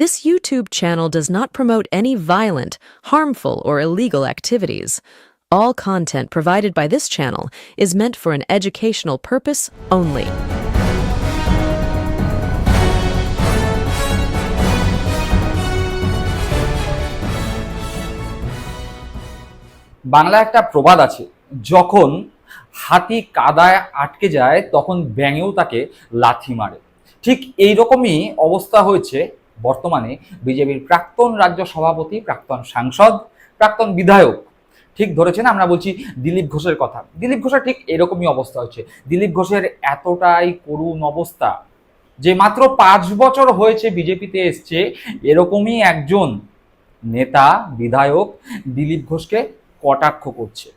This YouTube channel does not promote any violent, harmful, or illegal activities. All content provided by this channel is meant for an educational purpose only. Bangla একটা প্রবাদ আছে যখন হাতি কাদায় আটকে যায় তখন ব্যাঙেও তাকে লাথি মারে ঠিক এই রকমই অবস্থা হয়েছে বর্তমানে বিজেপির প্রাক্তন রাজ্য সভাপতি, প্রাক্তন সাংসদ, প্রাক্তন বিধায়ক ঠিক ধরেছেন, আমরা বলছি দিলীপ ঘোষের কথা। দিলীপ ঘোষের ঠিক এরকমই অবস্থা হচ্ছে। দিলীপ ঘোষের এতটাই করুণ অবস্থা যে মাত্র পাঁচ বছর হয়েছে বিজেপিতে এসছে, এরকমই একজন নেতা, বিধায়ক দিলীপ ঘোষকে কটাক্ষ করছে।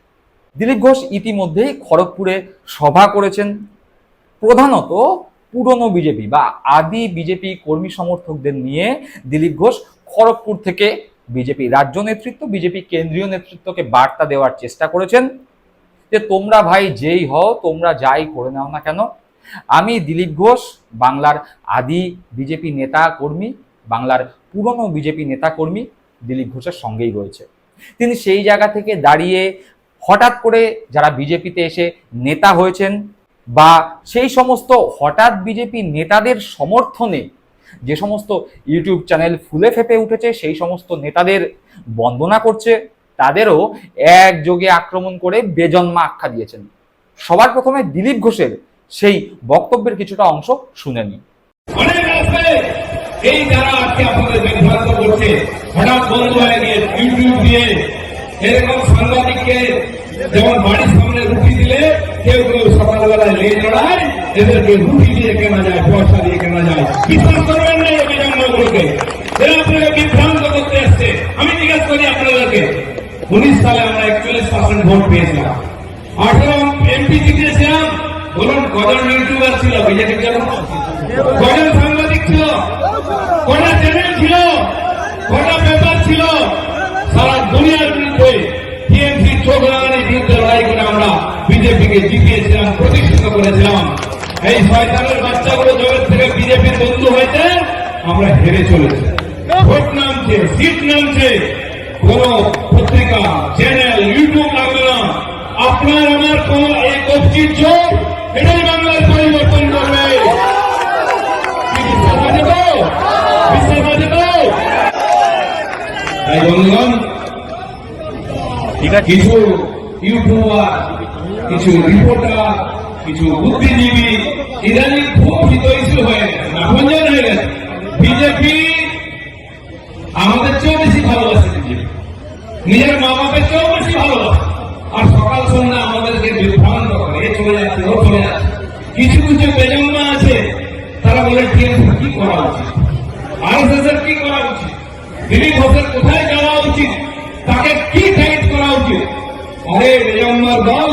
দিলীপ ঘোষ ইতিমধ্যেই খড়গপুরে সভা করেছেন। প্রধানত পুরনো বিজেপি বা আদি বিজেপি কর্মী সমর্থকদের নিয়ে দিলীপ ঘোষ খড়গপুর থেকে বিজেপি রাজ্য নেতৃত্ব, বিজেপি কেন্দ্রীয় নেতৃত্বকে বার্তা দেওয়ার চেষ্টা করেছেন যে তোমরা ভাই যেই হও, তোমরা যাই করে নাও না কেন? আমি দিলীপ ঘোষ, বাংলার আদি বিজেপি নেতা কর্মী, বাংলার পুরনো বিজেপি নেতা কর্মী দিলীপ ঘোষের সঙ্গেই রয়েছে। তিনি সেই জায়গা থেকে দাঁড়িয়ে হঠাৎ করে যারা বিজেপিতে এসে নেতা হয়েছেন বা সেই সমস্ত হঠাৎ বিজেপি নেতাদের সমর্থনে যে সমস্ত ইউটিউব চ্যানেল ফুলে ফেপে উঠেছে, সেই সমস্ত নেতাদের বন্দনা করছে, তাদেরও একযোগে আক্রমণ করে বেজন্মা আখ্যা দিয়েছেন। সবার প্রথমে দিলীপ ঘোষের সেই বক্তব্যের কিছুটা অংশ শুনে আছে এই যারা আজকে আপনাদের বিভ্রান্ত করছে, হঠাৎ বন্ধ হয়ে গিয়ে ইউটিউব দিয়ে এরকম সাংবাদিককে যেমন বাড়ির সামনে রুটি দিলে কেউ কেউ সকালবেলায় লেগে জড়ায় এদেরকে রুটি দিয়ে কেনা যায় পয়সা দিয়ে কেনা যায়। বিশ্বাস করবেন না এই বিজন্মগুলোকে এরা আপনাকে বিভ্রান্ত করতে এসছে। আমি জিজ্ঞেস করি আপনাদেরকে, উনিশ সালে আমরা একচল্লিশ পার্সেন্ট ভোট পেয়েছিলাম। আঠারো এমপি জিতেছিলাম, বলুন কজন ইউটিউবার ছিল? বিজেপির জন্য কজন সাংবাদিক ছিল? কটা চ্যানেল ছিল? কটা পেপার বিজেপিকে জিতিয়েছিলাম প্রতিষ্ঠিত করেছিলাম। এই শয়তানের বাচ্চাগুলো জগৎ থেকে বিজেপির বন্ধু হয়েছে আমরা হেরে চলেছি। ভোট নামছে সিট নামছে। কোন পত্রিকা চ্যানেল ইউটিউব লাগবে না। আপনার আমার কোন এই কবজির জোর এটাই বাংলার পরিবর্তন করবে। বিশ্বাস আছে তো? বিশ্বাস আছে তো? তাই বন্ধুগণ কিছু ইউটিউবার কিছু রিপোর্টার, কিছু বুদ্ধিজীবী ইদানিং খুব হিতৈষী হয়ে নাভঞ্জন হয়ে গেছে। বিজেপি আমাদের চেয়েও বেশি ভালোবাসে বিজেপি। নিজের মা বাপের চেয়েও বেশি ভালোবাসে। আর সকাল সন্ধ্যা আমাদেরকে বিভ্রান্ত করে, এ চলে যাচ্ছে, ও চলে যাচ্ছে। কিছু কিছু বেজন্মা আছে, তারা বলে টিএমসি কি করা উচিত? আরএসএস এর কি করা উচিত? দিলীপ ঘোষের কোথায় যাওয়া উচিত? তাকে কি গাইড করা উচিত? আরে বেজন্মার দল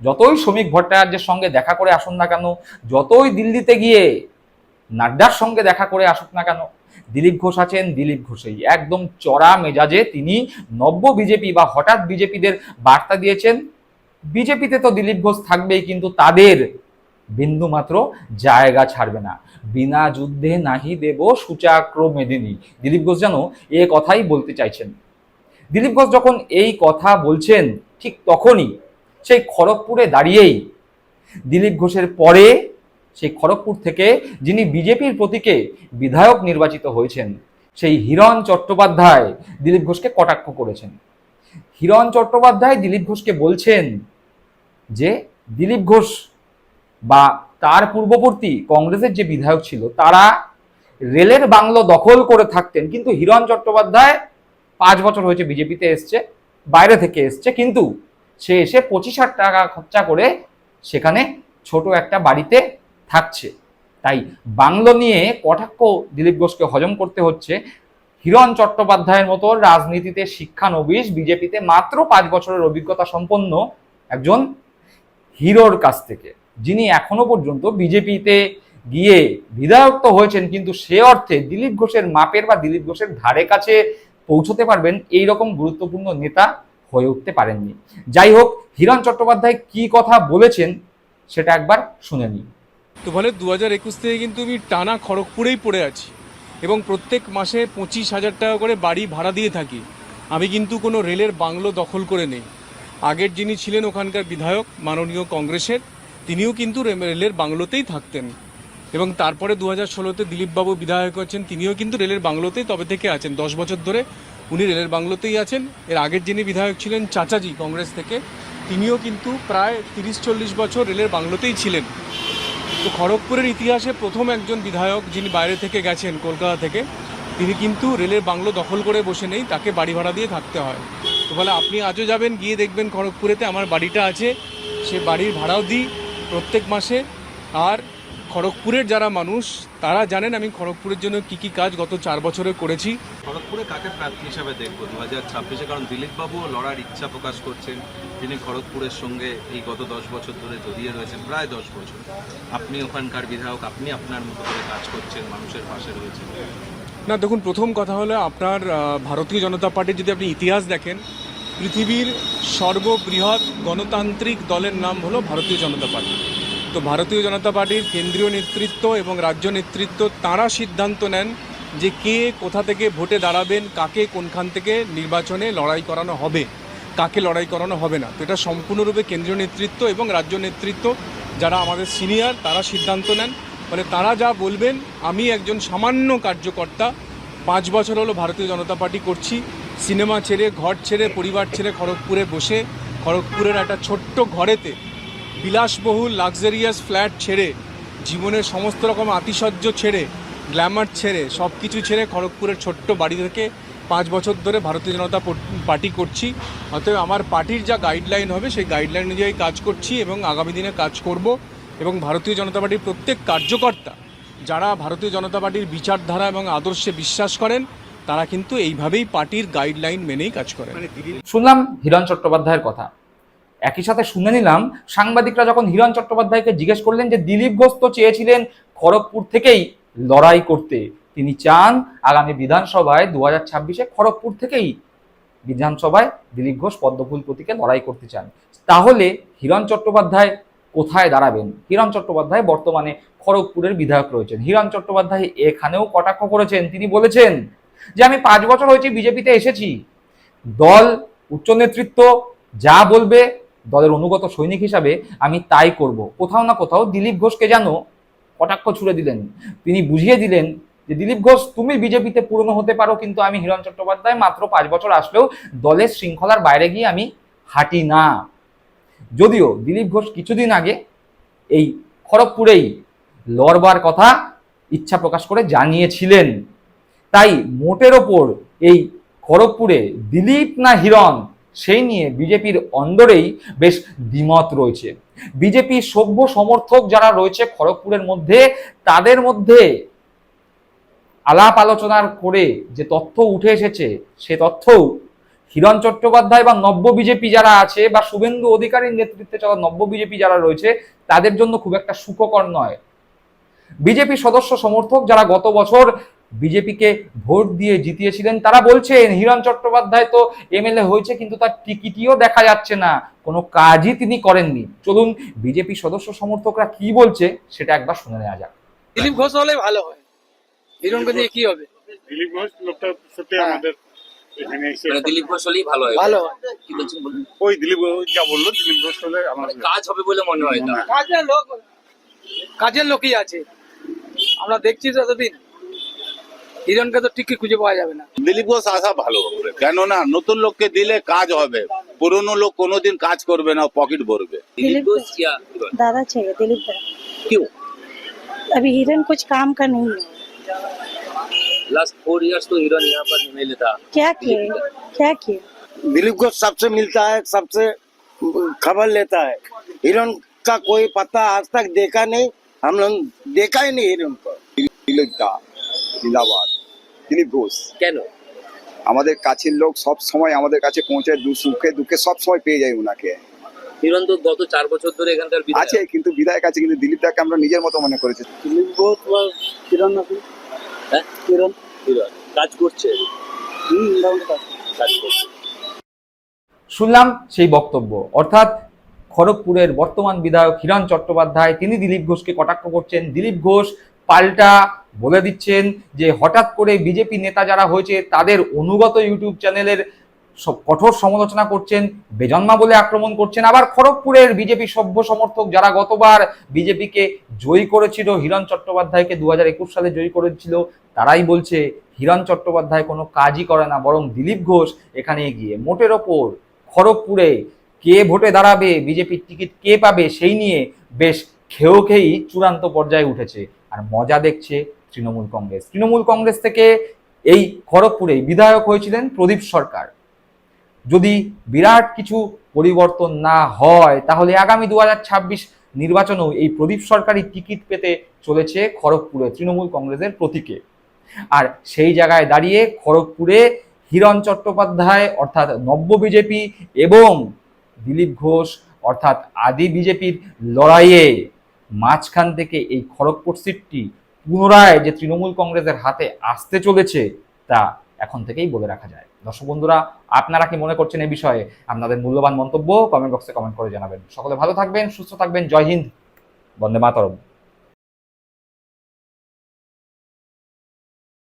যতই শ্রমিক ভট্টাচার্যের সঙ্গে দেখা করে আসুন না কেন, যতই দিল্লিতে গিয়ে নাড্ডার সঙ্গে দেখা করে আসুক না কেন, দিলীপ ঘোষ আছেন, দিলীপ ঘোষই। একদম চড়া মেজাজে তিনি নব্য বিজেপি বা হঠাৎ বিজেপিদের বার্তা দিয়েছেন। বিজেপিতে তো দিলীপ ঘোষ থাকবেই, কিন্তু তাদের বিন্দু মাত্র জায়গা ছাড়বে না। বিনা যুদ্ধে নাহি দেব সুচাক্র মেদিনী। দিলীপ ঘোষ যেন এ কথাই বলতে চাইছেন। দিলীপ ঘোষ যখন এই কথা বলছেন, ঠিক তখনই সেই খড়গপুরে দাঁড়িয়েই দিলীপ ঘোষের পরে সেই খড়গপুর থেকে যিনি বিজেপির প্রতীকে বিধায়ক নির্বাচিত হয়েছেন, সেই হিরণ চট্টোপাধ্যায় দিলীপ ঘোষকে কটাক্ষ করেছেন। হিরণ চট্টোপাধ্যায় দিলীপ ঘোষকে বলছেন যে দিলীপ ঘোষ বা তার পূর্ববর্তী কংগ্রেসের যে বিধায়ক ছিল, তারা রেলের বাংলো দখল করে থাকতেন, কিন্তু হিরণ চট্টোপাধ্যায় পাঁচ বছর হয়েছে বিজেপিতে এসছে, বাইরে থেকে এসছে, কিন্তু সে এসে পঁচিশ হাজার টাকা খরচা করে সেখানে ছোট একটা বাড়িতে থাকছে। তাই বাংলো নিয়ে কটাক্ষ দিলীপ ঘোষকে হজম করতে হচ্ছে। হিরণ চট্টোপাধ্যায়ের মতো রাজনীতিতে শিক্ষানবিশ বিজেপিতে মাত্র পাঁচ বছরের অভিজ্ঞতা সম্পন্ন একজন হিরোর কাছ থেকে, যিনি এখনও পর্যন্ত বিজেপিতে গিয়ে বিধায়ক হয়েছেন, কিন্তু সে অর্থে দিলীপ ঘোষের মাপের বা দিলীপ ঘোষের ধারে কাছে পৌঁছতে পারবেন এই রকম গুরুত্বপূর্ণ নেতা হয়ে উঠতে পারেননি। যাই হোক, হিরণ চট্টোপাধ্যায় কি কথা বলেছেন সেটা একবার শুনে নিই তো ফলে দু হাজার একুশ থেকে কিন্তু আমি টানা খড়গপুরেই পড়ে আছি এবং প্রত্যেক মাসে পঁচিশ হাজার টাকা করে বাড়ি ভাড়া দিয়ে থাকি। আমি কিন্তু কোনো রেলের বাংলো দখল করে নেই। আগের যিনি ছিলেন ওখানকার বিধায়ক, মাননীয় কংগ্রেসের, তিনিও কিন্তু রেলের বাংলোতেই থাকতেন। এবং তারপরে দু হাজার ষোলোতে দিলীপবাবু বিধায়ক হচ্ছেন তিনিও কিন্তু রেলের বাংলোতেই তবে থেকে আছেন। দশ বছর ধরে উনি রেলের বাংলোতেই আছেন। এর আগের যিনি বিধায়ক ছিলেন চাচাজি কংগ্রেস থেকে, তিনিও কিন্তু প্রায় তিরিশ চল্লিশ বছর রেলের বাংলোতেই ছিলেন। তো খড়গপুরের ইতিহাসে প্রথম একজন বিধায়ক যিনি বাইরে থেকে গেছেন, কলকাতা থেকে, তিনি কিন্তু রেলের বাংলো দখল করে বসে নেই, তাকে বাড়ি ভাড়া দিয়ে থাকতে হয়। তো বলে, আপনি আজও যাবেন, গিয়ে দেখবেন খড়গপুরেতে আমার বাড়িটা আছে, সে বাড়ির ভাড়াও দিই প্রত্যেক মাসে, আর খড়গপুরের যারা মানুষ তারা জানেন আমি খড়গপুরের জন্য কি কি কাজ গত চার বছরে করেছি। খড়গপুরে কাকে প্রার্থী হিসাবে দেখব? দু হাজার ছাব্বিশে কারণ দিলীপবাবুও লড়ার ইচ্ছা প্রকাশ করছেন। তিনি খড়গপুরের সঙ্গে এই গত দশ বছর ধরে জড়িয়ে রয়েছেন প্রায় দশ বছর। আপনি ওখানকার বিধায়ক আপনি আপনার মতো করে কাজ করছেন মানুষের পাশে রয়েছেন। না দেখুন প্রথম কথা হলো আপনার ভারতীয় জনতা পার্টির যদি আপনি ইতিহাস দেখেন পৃথিবীর সর্ববৃহৎ গণতান্ত্রিক দলের নাম হলো ভারতীয় জনতা পার্টি। তো ভারতীয় জনতা পার্টির কেন্দ্রীয় নেতৃত্ব এবং রাজ্য নেতৃত্ব, তারা সিদ্ধান্ত নেন যে কে কোথা থেকে ভোটে দাঁড়াবেন, কাকে কোনখান থেকে নির্বাচনে লড়াই করানো হবে, কাকে লড়াই করানো হবে না। তো এটা সম্পূর্ণরূপে কেন্দ্রীয় নেতৃত্ব এবং রাজ্য নেতৃত্ব, যারা আমাদের সিনিয়র, তারা সিদ্ধান্ত নেন। ফলে তারা যা বলবেন, আমি একজন সামান্য কার্যকর্তা, পাঁচ বছর হলো ভারতীয় জনতা পার্টি করছি, সিনেমা ছেড়ে, ঘর ছেড়ে, পরিবার ছেড়ে খড়গপুরে বসে, খড়গপুরের একটা ছোট্ট ঘরেতে বিলাসবহুল লাক্সারিয়াস ফ্ল্যাট ছেড়ে, জীবনের সমস্ত রকম আতিশয্য ছেড়ে গ্ল্যামার ছেড়ে সব কিছু ছেড়ে খড়গপুরের ছোট্ট বাড়ি থেকে পাঁচ বছর ধরে ভারতীয় জনতা পার্টি করছি। অতএব আমার পার্টির যা গাইডলাইন হবে, সেই গাইডলাইন অনুযায়ী কাজ করছি এবং আগামী দিনে কাজ করব এবং ভারতীয় জনতা পার্টির প্রত্যেক কার্যকর্তা, যারা ভারতীয় জনতা পার্টির বিচারধারা এবং আদর্শে বিশ্বাস করেন, তারা কিন্তু এইভাবেই পার্টির গাইডলাইন মেনেই কাজ করেন। শুনলাম হিরণ চট্টোপাধ্যায়ের কথা। একই সাথে শুনে নিলাম, সাংবাদিকরা যখন হিরণ চট্টোপাধ্যায়কে জিজ্ঞেস করলেন যে দিলীপ ঘোষ তো চেয়েছিলেন খড়গপুর থেকেই লড়াই করতে, তিনি চান আগামী বিধানসভায় দু হাজার ছাব্বিশে খড়গপুর থেকেই বিধানসভায় দিলীপ ঘোষ পদ্মফুল প্রতীকে লড়াই করতে চান। তাহলে হিরণ চট্টোপাধ্যায় কোথায় দাঁড়াবেন? হিরণ চট্টোপাধ্যায় বর্তমানে খড়গপুরের বিধায়ক রয়েছেন। হিরণ চট্টোপাধ্যায় এখানেও কটাক্ষ করেছেন? তিনি বলেছেন যে, আমি পাঁচ বছর হয়েছি, বিজেপিতে এসেছি। দল, উচ্চ নেতৃত্ব যা বলবে দলের অনুগত সৈনিক হিসাবে আমি তাই করব। কোথাও না কোথাও দিলীপ ঘোষকে যেন কটাক্ষ ছুড়ে দিলেন। তিনি বুঝিয়ে দিলেন যে দিলীপ ঘোষ, তুমি বিজেপিতে পুরনো হতে পারো, কিন্তু আমি হিরণ চট্টোপাধ্যায় মাত্র পাঁচ বছর আসলেও দলের শৃঙ্খলার বাইরে গিয়ে আমি হাঁটি না। যদিও দিলীপ ঘোষ কিছুদিন আগে এই খড়গপুরেই লড়বার কথা ইচ্ছা প্রকাশ করে জানিয়েছিলেন। তাই মোটের ওপর এই খড়গপুরে দিলীপ না হিরণ সেই নিয়ে বিজেপির অন্দরেই বেশ দ্বিমত রয়েছে। বিজেপি সভ্য সমর্থক যারা রয়েছে খড়গপুরের মধ্যে, তাদের মধ্যে আলাপ আলোচনার করে যে তথ্য উঠে এসেছে, সে তথ্যও হিরণ চট্টোপাধ্যায় বা নব্য বিজেপি যারা আছে বা শুভেন্দু অধিকারীর নেতৃত্বে চলা নব্য বিজেপি যারা রয়েছে, তাদের জন্য খুব একটা সুখকর নয়। বিজেপি সদস্য সমর্থক যারা গত বছর বিজেপিকে ভোট দিয়ে জিতিয়েছিলেন তারা বলছেন হিরণ চট্টোপাধ্যায় তো এমএলএ হয়েছে কিন্তু তার টিকিটিও দেখা যাচ্ছে না। কোনো কাজই তিনি করেননি। চলুন বিজেপি সদস্য সমর্থকরা কি বলছে সেটা একবার শুনে নেওয়া যাক। দিলীপ ঘোষ হলে ভালো হয়। হিরণকে দিয়ে কি হবে? দিলীপ ঘোষ লোকটা সত্যি হ্যাঁ। আমাদের এখানে এসে মানে দিলীপ ঘোষ হলেই ভালো হয়। ভালো কি বলছেন ওই দিলীপ ঘোষ যা বলল দিলীপ ঘোষ হলে আমার মানে কাজ হবে বলে মনে হয় না কাজের লোক কাজের লোকই আছে। আমরা দেখছি তো এতদিন হিরণকে তো ঠিকই খুঁজে পাওয়া যাবে না দিলীপ ঘোষ আসা ভালো হবে কেননা নতুন লোককে দিলে কাজ হবে পুরনো লোক কোনোদিন কাজ করবে না পকেট ভরবে দিলীপ ঘোষ या हिरण दादा चाहिए दिलीप दा क्यों अभी हिरन कुछ काम का नहीं है लास्ट फोर इयर्स तो हिरण यहाँ पर एमएलए था क्या किए क्या किए दिलीप घोष सबसे मिलता है सबसे खबर लेता है हिरण का कोई पता आज तक देखा नहीं हम लोग देखा ही नहीं हिरन को দিলীপ দা জিন্দাবাদ তিনি ঘোষ কেন? আমাদের কাছের লোক সব সময় আমাদের কাছে পৌঁছে সুখে দুঃখে সব সময় পেয়ে যায় ওনাকে। নিরন্তর গত চার বছর ধরে এখানকার আছে কিন্তু বিধায়ক আছে কিন্তু দিলীপ দাকে আমরা নিজের মতো মনে করেছি। দিলীপ ঘোষ বা কিরণ নাকি? হ্যাঁ? কিরণ। কাজ করছে। কাজ করছে। শুনলাম সেই বক্তব্য। অর্থাৎ খড়গপুরের বর্তমান বিধায়ক হিরণ চট্টোপাধ্যায় তিনি দিলীপ ঘোষকে কটাক্ষ করছেন। দিলীপ ঘোষ পাল্টা বলে দিচ্ছেন যে হঠাৎ করে বিজেপি নেতা যারা হয়েছে, তাদের অনুগত ইউটিউব চ্যানেলের কঠোর সমালোচনা করছেন, বেজন্মা বলে আক্রমণ করছেন। আবার খড়গপুরের বিজেপি সভ্য সমর্থক যারা গতবার বিজেপিকে জয়ী করেছিল, হিরণ চট্টোপাধ্যায়কে দু হাজার একুশ সালে জয়ী করেছিল, তারাই বলছে, হিরণ চট্টোপাধ্যায় কোনো কাজই করে না, বরং দিলীপ ঘোষ এখানে গিয়ে মোটের ওপর খড়গপুরে কে ভোটে দাঁড়াবে, বিজেপির টিকিট কে পাবে, সেই নিয়ে বেশ খেয়েও খেয়েই চূড়ান্ত পর্যায়ে উঠেছে। আর মজা দেখছে তৃণমূল কংগ্রেস। তৃণমূল কংগ্রেস থেকে এই খড়গপুরে বিধায়ক হয়েছিলেন প্রদীপ সরকার। যদি বিরাট কিছু পরিবর্তন না হয়, তাহলে আগামী দু নির্বাচনেও এই প্রদীপ সরকারি টিকিট পেতে চলেছে খড়গপুরে তৃণমূল কংগ্রেসের প্রতীকে। আর সেই জায়গায় দাঁড়িয়ে খড়গপুরে হিরণ চট্টোপাধ্যায়, অর্থাৎ নব্য বিজেপি এবং দিলীপ ঘোষ, অর্থাৎ আদি বিজেপির লড়াইয়ে মাঝখান থেকে এই খড়গপুর সিটটি পুনরায় যে তৃণমূল কংগ্রেসের হাতে আসতে চলেছে, তা এখন থেকেই বলে রাখা যায়। দর্শক বন্ধুরা, আপনারা কি মনে করছেন এই বিষয়ে? আপনাদের মূল্যবান মন্তব্য কমেন্ট বক্সে কমেন্ট করে জানাবেন। সকলে ভালো থাকবেন, সুস্থ থাকবেন। জয় হিন্দ। বন্দে মাতরম।